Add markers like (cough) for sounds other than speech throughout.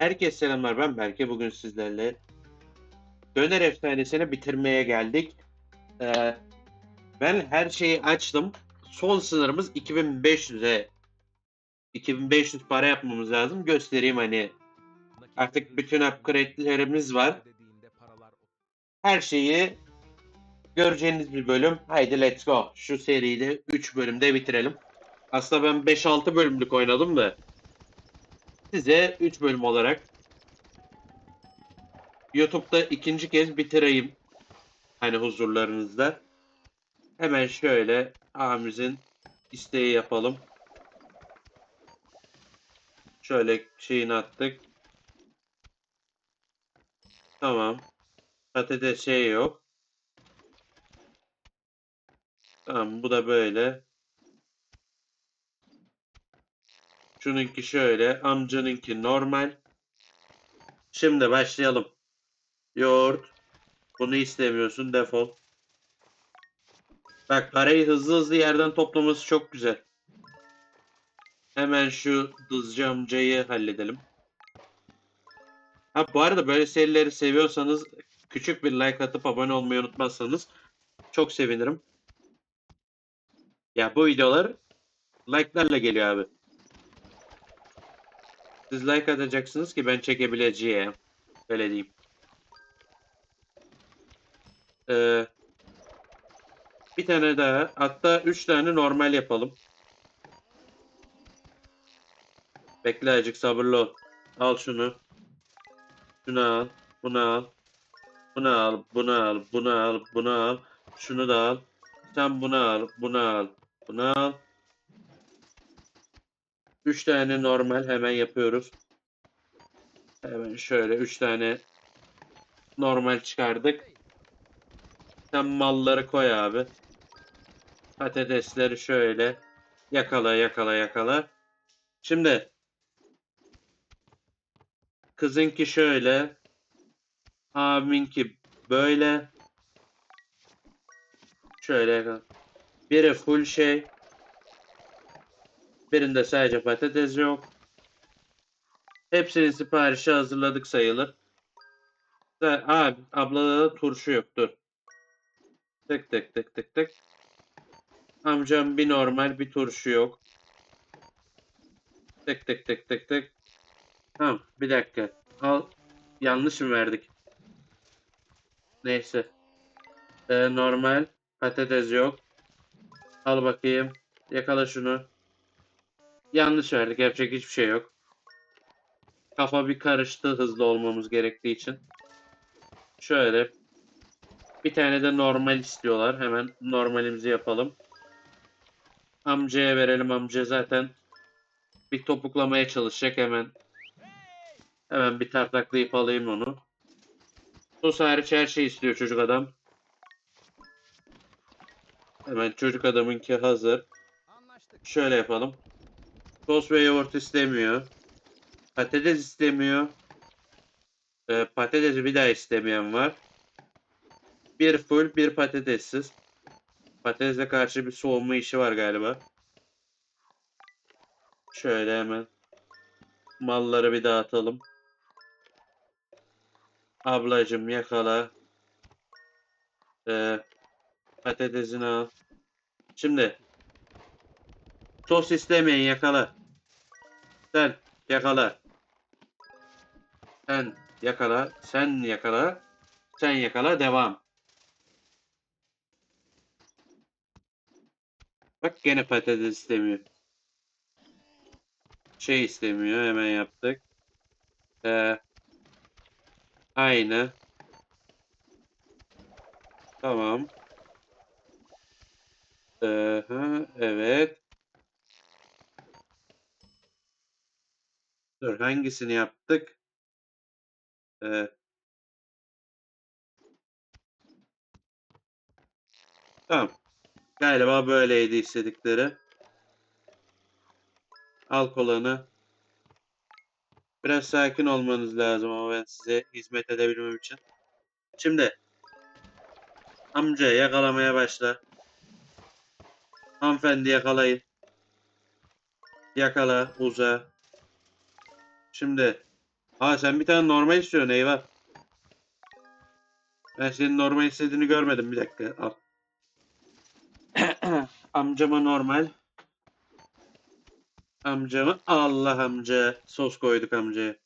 Herkese selamlar ben Berke. Bugün sizlerle Döner Efsanesi'ni bitirmeye geldik. Ee, ben her şeyi açtım. Son sınırımız 2500'e 2500 para yapmamız lazım. Göstereyim hani artık bütün upgrade'lerimiz var. Her şeyi göreceğiniz bir bölüm. Haydi let's go. Şu seriyi de 3 bölümde bitirelim. Aslında ben 5-6 bölümlük oynadım da size 3 bölüm olarak YouTube'da ikinci kez bitireyim. Hani huzurlarınızda. Hemen şöyle abimizin isteği yapalım. Şöyle şeyini attık. Tamam. Patates şey yok. Tamam bu da böyle. Şununki şöyle. Amcanınki normal. Şimdi başlayalım. Yoğurt. Bunu istemiyorsun. Defol. Bak parayı hızlı hızlı yerden toplaması çok güzel. Hemen şu dızcı amcayı halledelim. Ha bu arada böyle serileri seviyorsanız küçük bir like atıp abone olmayı unutmazsanız çok sevinirim. Ya bu videolar like'larla geliyor abi. Siz like atacaksınız ki ben çekebileceğim. Öyle diyeyim. Ee, bir tane daha. Hatta üç tane normal yapalım. Bekle azıcık sabırlı ol. Al şunu. Şunu al. Bunu al. Bunu al. Bunu al. Bunu al. Bunu al. Şunu da al. Sen bunu al. Bunu al. Bunu al. Üç tane normal hemen yapıyoruz. Hemen şöyle üç tane normal çıkardık. Sen malları koy abi. Patatesleri şöyle yakala yakala yakala. Şimdi kızınki şöyle abiminki böyle şöyle. Biri full şey birinde sadece patates yok. Hepsinin siparişi hazırladık sayılır. Abi ablada da turşu yok dur. Tık tık tık tık tık. Amcam bir normal bir turşu yok. Tık tık tık tık tık. Tamam bir dakika. Al. Yanlış mı verdik? Neyse. Ee, normal. Patates yok. Al bakayım. Yakala şunu. Yanlış verdik. Yapacak hiçbir şey yok. Kafa bir karıştı hızlı olmamız gerektiği için. Şöyle bir tane de normal istiyorlar. Hemen normalimizi yapalım. Amcaya verelim. Amca zaten bir topuklamaya çalışacak hemen. Hemen bir tartaklayıp alayım onu. Sos hariç her şey istiyor çocuk adam. Hemen çocuk adamınki hazır. Şöyle yapalım. Sos ve yoğurt istemiyor. Patates istemiyor. Ee, patatesi bir daha istemeyen var. Bir full, bir patatessiz. Patatese karşı bir soğuma işi var galiba. Şöyle hemen malları bir dağıtalım. Ablacım yakala. Ee, patatesini al. Şimdi tost istemeyen yakala. Sen yakala. Sen yakala. Sen yakala. Sen yakala. Devam. Bak gene patates istemiyor. Şey istemiyor. Hemen yaptık. Ee, aynı. Tamam. Ee, evet. Dur hangisini yaptık? Ee, tamam. Galiba böyleydi istedikleri. Al kolanı. Biraz sakin olmanız lazım ama ben size hizmet edebilmem için. Şimdi amca yakalamaya başla. Hanımefendi yakalayın. Yakala, uza. Şimdi Aa sen bir tane normal istiyorsun eyvah. Ben senin normal istediğini görmedim bir dakika al. (clears throat) Amcama normal. Amcama Allah amca. Sos koyduk amcaya.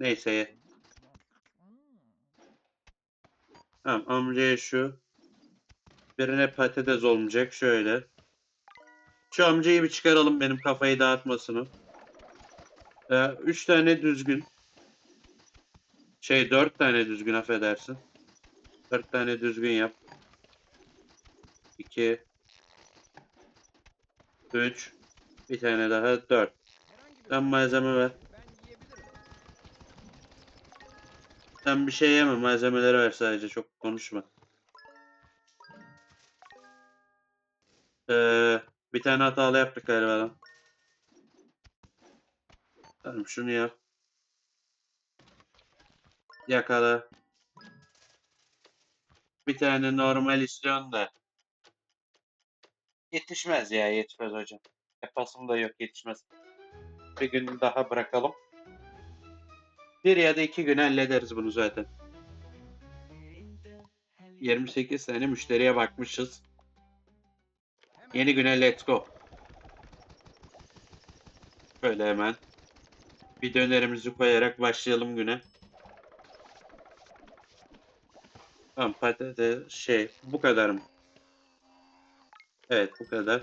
Neyse ye. Tamam amcaya şu. Birine patates olmayacak şöyle. Şu amcayı bir çıkaralım benim kafayı dağıtmasını. Ee, üç tane düzgün. Şey dört tane düzgün affedersin. Dört tane düzgün yap. İki. Üç. Bir tane daha dört. Sen malzeme ver. Sen bir şey yeme malzemeleri ver sadece çok konuşma. Ee, tane hatalı yaptık galiba. Tamam şunu yap. Yakala. Bir tane normal istiyorsun da. Yetişmez ya yetişmez hocam. Yapasım da yok yetişmez. Bir gün daha bırakalım. Bir ya da iki gün hallederiz bunu zaten. 28 tane müşteriye bakmışız. Yeni güne let's go. Böyle hemen bir dönerimizi koyarak başlayalım güne. Tamam patates şey bu kadar mı? Evet bu kadar.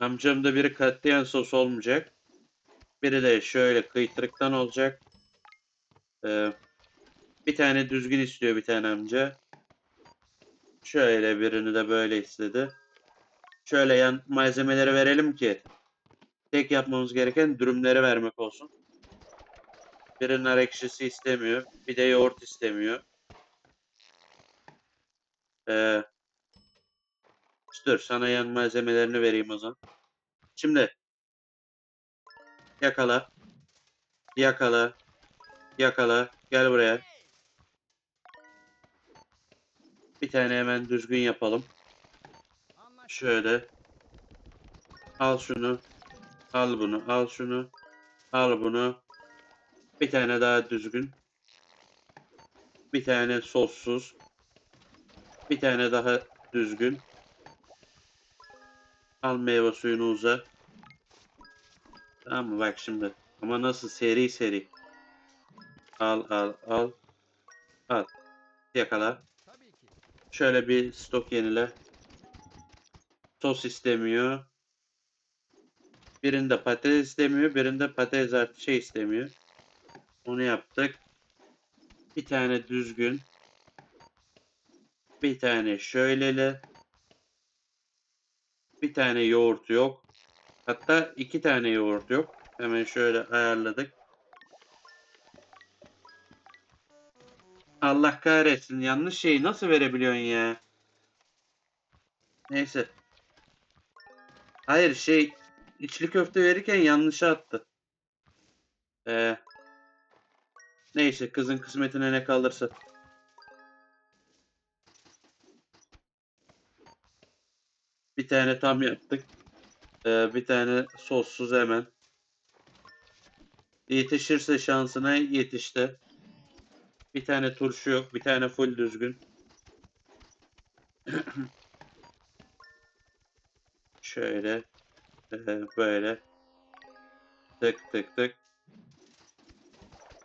Amcamda biri katlayan sos olmayacak. Biri de şöyle kıytırıktan olacak. Ee, bir tane düzgün istiyor bir tane amca. Şöyle birini de böyle istedi. Şöyle yan malzemeleri verelim ki tek yapmamız gereken dürümleri vermek olsun. Biri nar ekşisi istemiyor. Bir de yoğurt istemiyor. Ee, dur sana yan malzemelerini vereyim o zaman. Şimdi yakala. Yakala. Yakala. Gel buraya. Bir tane hemen düzgün yapalım. Şöyle. Al şunu. Al bunu. Al şunu. Al bunu. Bir tane daha düzgün. Bir tane sossuz. Bir tane daha düzgün. Al meyve suyunu uza. Tamam mı? Bak şimdi. Ama nasıl seri seri. Al al al. Al. Yakala. Şöyle bir stok yenile. Sos istemiyor. Birinde patates istemiyor. Birinde patates artı şey istemiyor. Onu yaptık. Bir tane düzgün. Bir tane şöyleli. Bir tane yoğurt yok. Hatta iki tane yoğurt yok. Hemen şöyle ayarladık. Allah kahretsin. Yanlış şeyi nasıl verebiliyorsun ya? Neyse. Hayır şey içli köfte verirken yanlışa attı. Ee, neyse kızın kısmetine ne kalırsa. Bir tane tam yaptık. Ee, bir tane sossuz hemen. Yetişirse şansına yetişti. Bir tane turşu yok. Bir tane full düzgün. (clears throat) Şöyle. e, Böyle. Tık tık tık.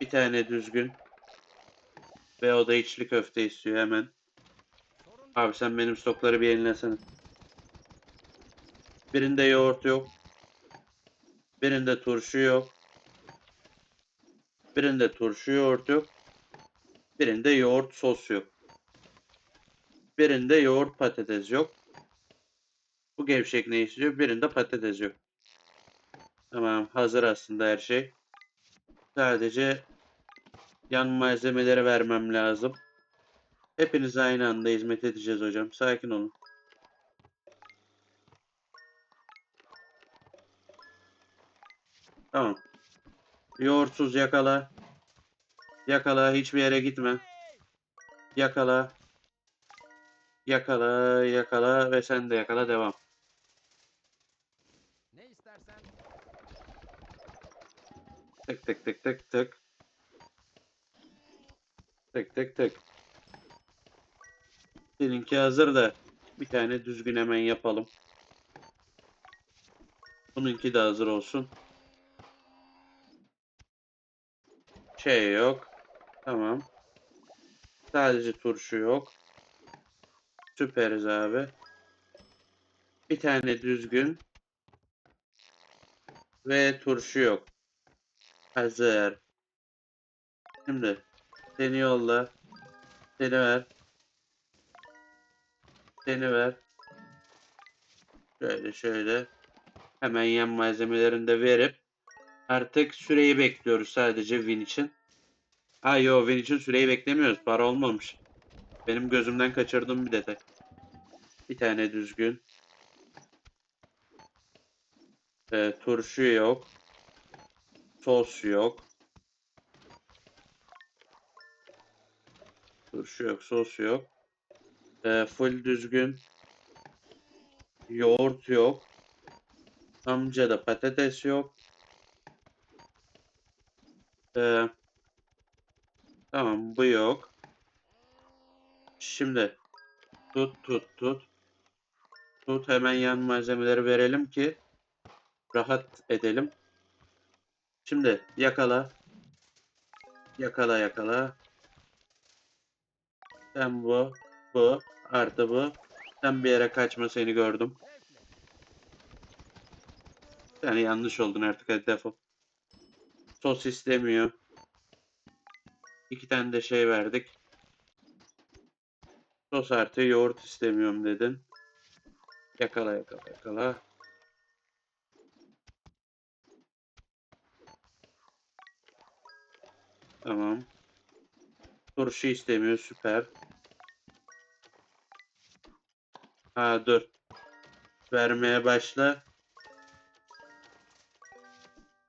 Bir tane düzgün. Ve o da içli köfte istiyor hemen. Abi sen benim stokları bir yenilesene. Birinde yoğurt yok. Birinde turşu yok. Birinde turşu yoğurt yok. Birinde yoğurt sos yok. Birinde yoğurt patates yok. Bu gevşek ne istiyor? Birinde patates yok. Tamam hazır aslında her şey. Sadece yan malzemeleri vermem lazım. Hepiniz aynı anda hizmet edeceğiz hocam. Sakin olun. Tamam. Yoğurtsuz yakala. Yakala hiçbir yere gitme. Yakala. Yakala, yakala ve sen de yakala devam. Ne istersen Tık tık tık tık tık. Tık tık tık. Seninki hazır da bir tane düzgün hemen yapalım. Bununki de hazır olsun. Şey yok. Tamam. Sadece turşu yok. Süperiz abi. Bir tane düzgün. Ve turşu yok. Hazır. Şimdi seni yolla. Seni ver. Seni ver. Şöyle şöyle. Hemen yan malzemelerini de verip artık süreyi bekliyoruz sadece win için. Ha yo win için süreyi beklemiyoruz. Para olmamış. Benim gözümden kaçırdığım bir detay. Bir tane düzgün. Ee, turşu yok. Sos yok. Turşu yok, sos yok. Ee, full düzgün. Yoğurt yok. Amcada patates yok. Ee, tamam bu yok. Şimdi tut tut tut. Tut hemen yan malzemeleri verelim ki rahat edelim. Şimdi yakala. Yakala yakala. Sen bu, bu, artı bu. Sen bir yere kaçma seni gördüm. Sen yanlış oldun artık hadi defol. Sos istemiyor. İki tane de şey verdik. Sos artı yoğurt istemiyorum dedin. Yakala yakala yakala. Tamam. Turşu istemiyor süper. Ha dur. Vermeye başla.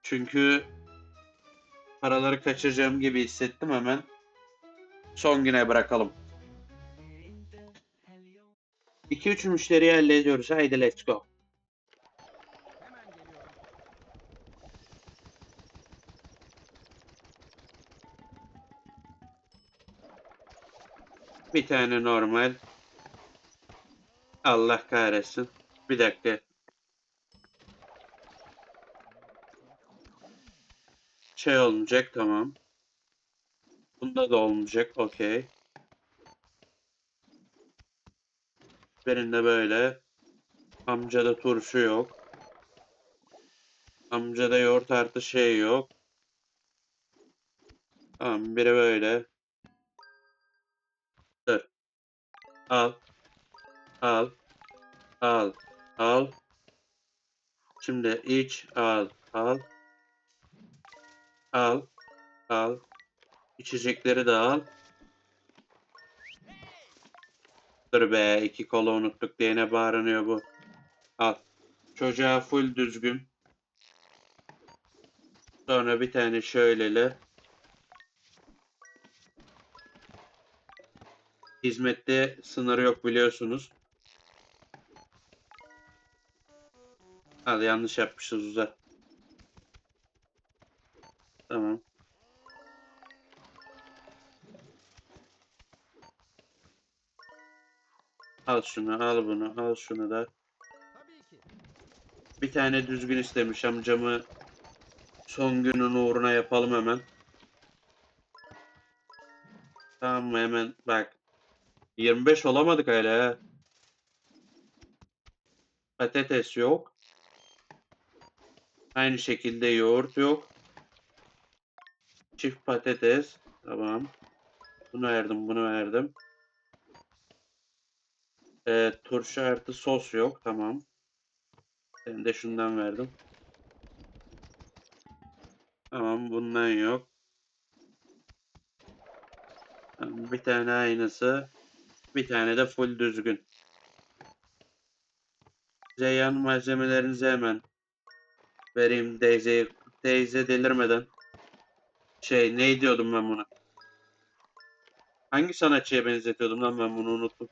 Çünkü paraları kaçıracağım gibi hissettim hemen. Son güne bırakalım. 2-3 müşteriyi hallediyoruz. Haydi let's go. Bir tane normal. Allah kahretsin. Bir dakika. Şey olmayacak tamam. Bunda da olmayacak. Okey. Birinde böyle. Amcada turşu yok. Amcada yoğurt artı şey yok. Tamam biri böyle. Dur. Al. Al. Al. Al. Şimdi iç. Al. Al. Al. Al. İçecekleri de al. Dur be iki kola unuttuk diye ne bağırınıyor bu. Al. Çocuğa full düzgün. Sonra bir tane şöyleli. Hizmette sınırı yok biliyorsunuz. Al yanlış yapmışız uzat. Tamam. Al şunu, al bunu, al şunu da. Bir tane düzgün istemiş amcamı. Son günün uğruna yapalım hemen. Tamam mı hemen bak. 25 olamadık hala ha. Patates yok. Aynı şekilde yoğurt yok. Çift patates. Tamam. Bunu verdim, bunu verdim. Ee, turşu artı sos yok. Tamam. Ben de şundan verdim. Tamam, bundan yok. Bir tane aynısı. Bir tane de full düzgün. Size yan malzemelerinizi hemen vereyim teyzeye. Teyze delirmeden. Şey ne diyordum ben buna? Hangi sanatçıya benzetiyordum lan ben bunu unuttum.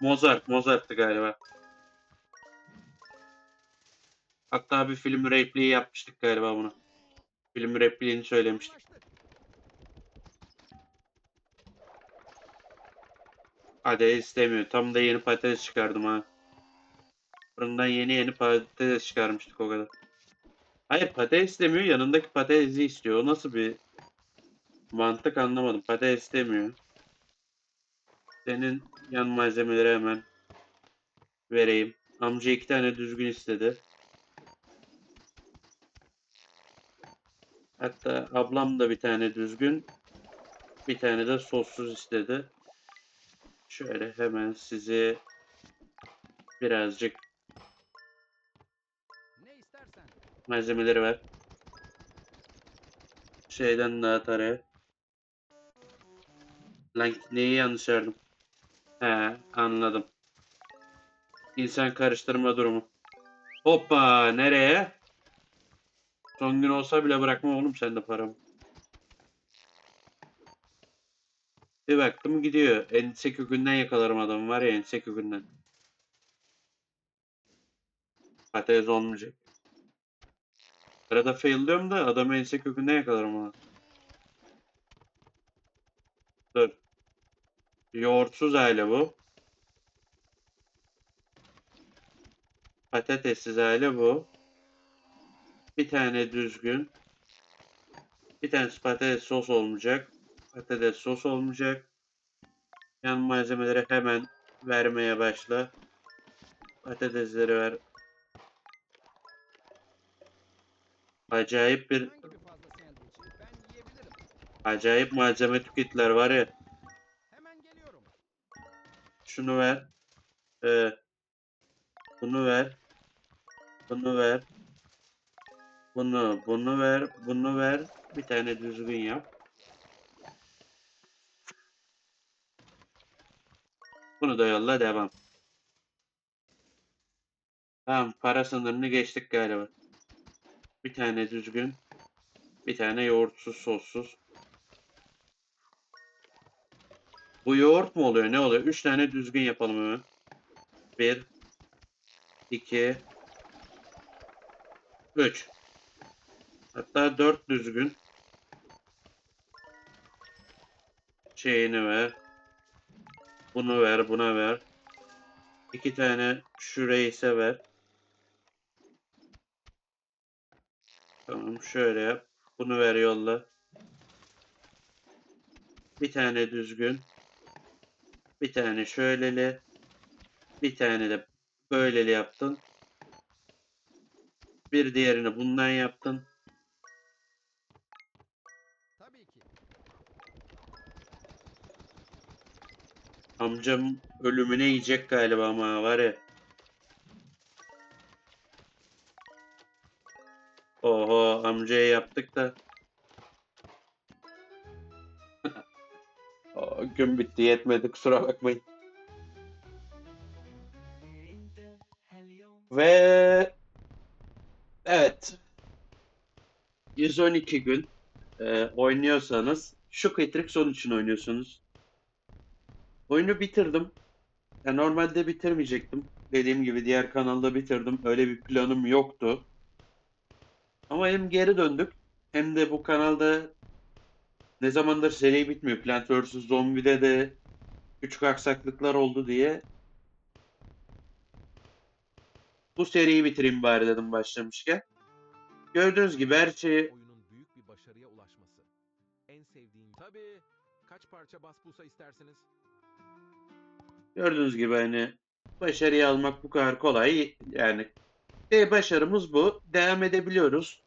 Mozart, Mozart'tı galiba. Hatta bir film repliği yapmıştık galiba bunu. Film repliğini söylemiştik. Patates istemiyor. Tam da yeni patates çıkardım ha. Fırından yeni yeni patates çıkarmıştık o kadar. Hayır patates istemiyor. Yanındaki patatesi istiyor. O nasıl bir mantık anlamadım. Patates istemiyor. Senin yan malzemeleri hemen vereyim. Amca iki tane düzgün istedi. Hatta ablam da bir tane düzgün. Bir tane de sossuz istedi. Şöyle hemen sizi birazcık malzemeleri ver. Şeyden dağıt araya. Lan neyi yanlış verdim? He anladım. İnsan karıştırma durumu. Hoppa nereye? Son gün olsa bile bırakma oğlum sen de paramı. Bir baktım gidiyor. Ense kökünden yakalarım adamı var ya ense kökünden. Patates olmayacak. Arada failliyorum da adamı ense kökünden yakalarım ona. Dur. Yoğurtsuz hali bu. Patatessiz hali bu. Bir tane düzgün. Bir tanesi patates sos olmayacak. Patates sos olmayacak. Yan malzemeleri hemen vermeye başla. Patatesleri ver. Acayip bir acayip malzeme tükettiler var ya. Hemen geliyorum. Şunu ver. Ee, bunu ver. Bunu ver. Bunu, bunu ver, bunu ver. Bir tane düzgün yap. Bunu da yolla devam. Tamam, para sınırını geçtik galiba. Bir tane düzgün. Bir tane yoğurtsuz, sossuz. Bu yoğurt mu oluyor? Ne oluyor? Üç tane düzgün yapalım hemen. Bir, iki, üç. Hatta dört düzgün. Şeyini ver. Bunu ver, buna ver. İki tane şu reise ver. Tamam, şöyle yap. Bunu ver yolla. Bir tane düzgün. Bir tane şöyleli. Bir tane de böyleli yaptın. Bir diğerini bundan yaptın. Amcam ölümüne yiyecek galiba ama var ya. Oho amcaya yaptık da. (laughs) O, gün bitti yetmedi kusura bakmayın. Ve evet 112 gün e, oynuyorsanız şu Matrix onun için oynuyorsunuz. Oyunu bitirdim. Ya normalde bitirmeyecektim. Dediğim gibi diğer kanalda bitirdim. Öyle bir planım yoktu. Ama hem geri döndük hem de bu kanalda ne zamandır seri bitmiyor. Plant vs. Zombie'de de küçük aksaklıklar oldu diye bu seriyi bitireyim bari dedim başlamışken. Gördüğünüz gibi her şeyi Oyunun büyük bir başarıya ulaşması. En sevdiğim... Tabii. Kaç parça basbulsa isterseniz? Gördüğünüz gibi hani başarıyı almak bu kadar kolay. Yani e, başarımız bu. Devam edebiliyoruz.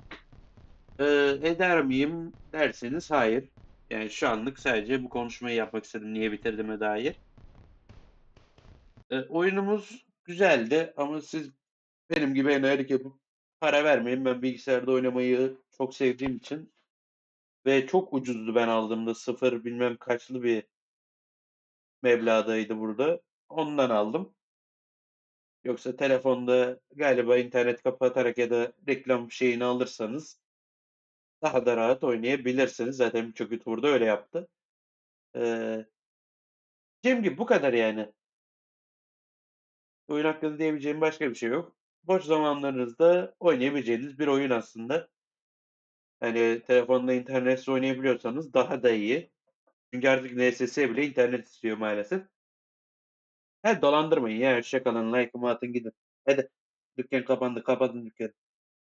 Ee, eder miyim derseniz hayır. Yani şu anlık sadece bu konuşmayı yapmak istedim niye bitirdiğime dair. Ee, oyunumuz güzeldi ama siz benim gibi enayilik yapıp para vermeyin. Ben bilgisayarda oynamayı çok sevdiğim için ve çok ucuzdu ben aldığımda sıfır bilmem kaçlı bir meblağdaydı burada. Ondan aldım. Yoksa telefonda galiba internet kapatarak ya da reklam şeyini alırsanız daha da rahat oynayabilirsiniz. Zaten birçok YouTuber da öyle yaptı. Ee, Cem gibi bu kadar yani. Oyun hakkında diyebileceğim başka bir şey yok. Boş zamanlarınızda oynayabileceğiniz bir oyun aslında. Hani telefonda internetsiz oynayabiliyorsanız daha da iyi. Çünkü artık NSS bile internet istiyor maalesef. He dolandırmayın ya. Hoşça kalın. Like'ımı atın gidin. Hadi. Dükkan kapandı. Kapatın dükkanı.